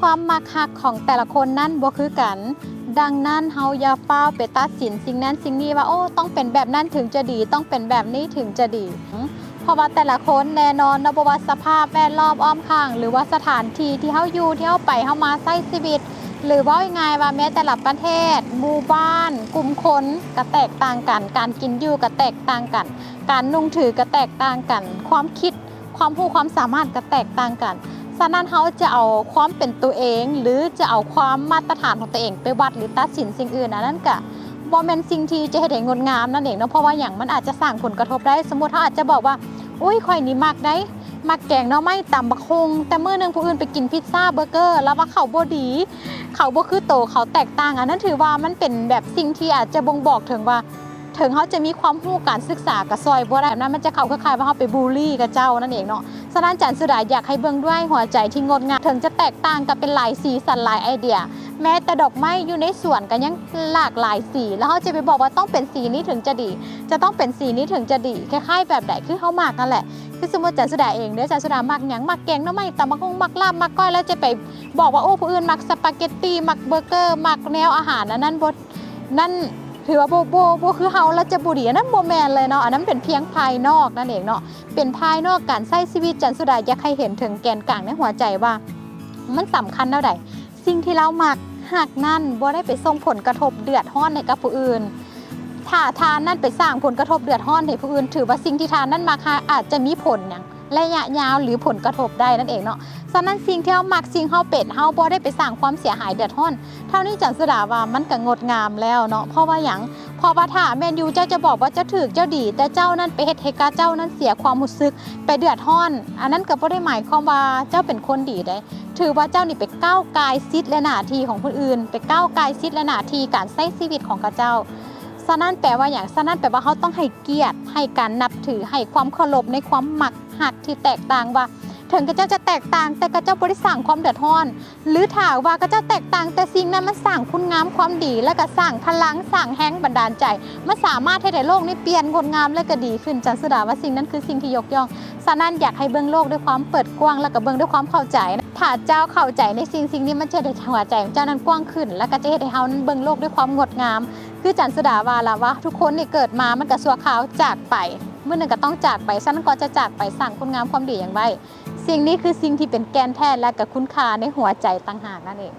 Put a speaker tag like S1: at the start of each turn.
S1: ความมักฮักของแต่ละคนนั้นบ่คือกัน ดังนั้นเฮาอย่าฟ้าไปตัดสินสิ่งนั้นสิ่งนี้ว่าโอ้ต้องเป็นแบบนั้นถึงจะดี ต้องเป็นแบบนี้ถึงจะดี เพราะว่าแต่ละคนแน่นอนนะบ่ว่าสภาพแวดล้อมอ้อมข้าง หรือว่าสถานที่ที่เฮาอยู่ที่เฮาไปเฮามาใช้ชีวิต หรือว่าง่ายๆว่าแม้แต่ละประเทศหมู่บ้าน กลุ่มคนก็แตกต่างกัน การกินอยู่ก็แตกต่างกัน การนุ่งถือก็แตกต่างกัน ความคิดความรู้ความสามารถก็แตกต่างกัน ฉะนั้นเขาจะเอาความเป็นตัวเอง หรือจะเอาความมาตรฐานของตัวเองไปวัดหรือตัดสินสิ่งอื่นอันนั้นก็บ่แม่นสิ่งที่จะเฮ็ดให้งดงามนั่นเองเนาะเพราะว่าอย่างมันอาจจะสร้างผลกระทบได้ สมมติเขาอาจจะบอกว่า อุ้ยข่อยนี่มักได้มักแกงหน่อไม้ตำบักฮงแต่เมื้อนึงผู้อื่นไปกินพิซซ่าเบอร์เกอร์ แล้วว่าเขาบ่ดี เขาบ่คือโตเขาแตกต่างอันนั้นถือว่ามันเป็นแบบสิ่งที่อาจจะบ่งบอกถึงว่า ถึงเขาจะมีความรู้การศึกษากับซอยบ่ได้นั้นมันจะเข้าคล้ายๆว่าเขาไปบูลลี่กับเจ้านั่นเองเนาะ ฉะนั้นจันสุดาอยากให้เบิ่งด้วยหัวใจที่งดงามถึงจะแตกต่างกันเป็นหลายสีสันหลายไอเดีย แม้แต่ดอกไม้อยู่ในสวนก็ยังหลากหลายสี แล้วเขาจะไปบอกว่าต้องเป็นสีนี้ถึงจะดี จะต้องเป็นสีนี้ถึงจะดีคล้ายๆแบบใดคือเขามากนั่นแหละคือสมมติจันสุดาเองเด้อจันสุดามักหยังมักแกงน้ำไม่ตำมักฮงมักลาบมักก้อยแล้วจะไปบอกว่าโอ้ผู้อื่นมักสปาเกตตี้มักเบอร์เกอร์มักแนวอาหารอันนั้นบนั่น ถือว่าโบโบโบคือเฮาแล้วจะบุดีอันนั้นโบแมนเลยเนาะอันนั้นเป็นเพียงภายนอกนั่นเองเนาะเป็นภายนอกการใช้ชีวิตจันสุดาอยากให้เห็นถึงแกนกลางในหัวใจว่า มันสำคัญเท่าใดสิ่งที่เรามักหักนั่นบ่ได้ไปส่งผลกระทบเดือดร้อนให้กับผู้อื่นถ้าทานนั่นไปสร้างผลกระทบเดือดร้อนให้ผู้อื่น ถือว่าสิ่งที่ทานนั่นมาค่ะอาจจะมีผลอย่าง ระยะยาวหรือผลกระทบได้นั่นเองเนาะฉะนั้นสิ่งที่เฮามักสิ่งเฮาเป็ดเฮาบ่ได้ไปสร้างความเสียหายเดือดร้อน เท่านี้จันสดาว่ามันก็งดงามแล้วเนาะเพราะว่าหยังเพราะว่าถ้าแมนยูเจ้าจะบอกว่าเจ้าถือเจ้าดี แต่เจ้านั่นไปเฮ็ดให้กาเจ้านั้นเสียความรู้สึกไปเดือดร้อน อันนั้นก็บ่ได้หมายความว่าเจ้าเป็นคนดีได้ถือว่าเจ้านี่ไปก้าวกายสิทธิ์และหน้าที่ของคนอื่น ไปก้าวกายสิทธิ์และหน้าที่การใช้ชีวิตของกาเจ้าะนั้นแปลว่าอย่างฉะนั้นแปลว่าเขาต้องให้เกียรติ ให้การนับถือ ให้ความเคารพในความหมักหักที่แตกต่างว่า ถึงกระเจ้าจะแตกต่าง แต่กระเจ้าบริสั่งความเดือดร้อน หรือถาว่ากระเจ้าแตกต่าง แต่สิ่งนั้นมันสร้างคุณงามความดี และก็สร้างพลังสร้างแห้งบันดาลใจ มันสามารถให้ในโลกนี้เปลี่ยนงดงามและก็ดีขึ้นจันสุดาว่าสิ่งนั้นคือสิ่งที่ยกย่องฉะนั้นอยากให้เบิ่งโลกด้วยความเปิดกว้างและก็เบิ่งด้วยความเข้าใจถ้าเจ้าเข้าใจในสิ่งสิ่งนี้มันจะได้หัวใจของเจ้านั้นกว้างขึ้น และก็จะเฮ็ดให้เฮานั้นเบิ่งโลกด้วยความงดงาม คือจันสดาว่าละว่าทุกคนนี่เกิดมามันก็สัวขาวจากไป เมื่อหนึ่งก็ต้องจากไปฉันก็จะจากไปสั่งคุณงามความดีอย่างไรสิ่งนี้คือสิ่งที่เป็นแกนแท้และกับคุณค่าในหัวใจต่างหากนั่นเอง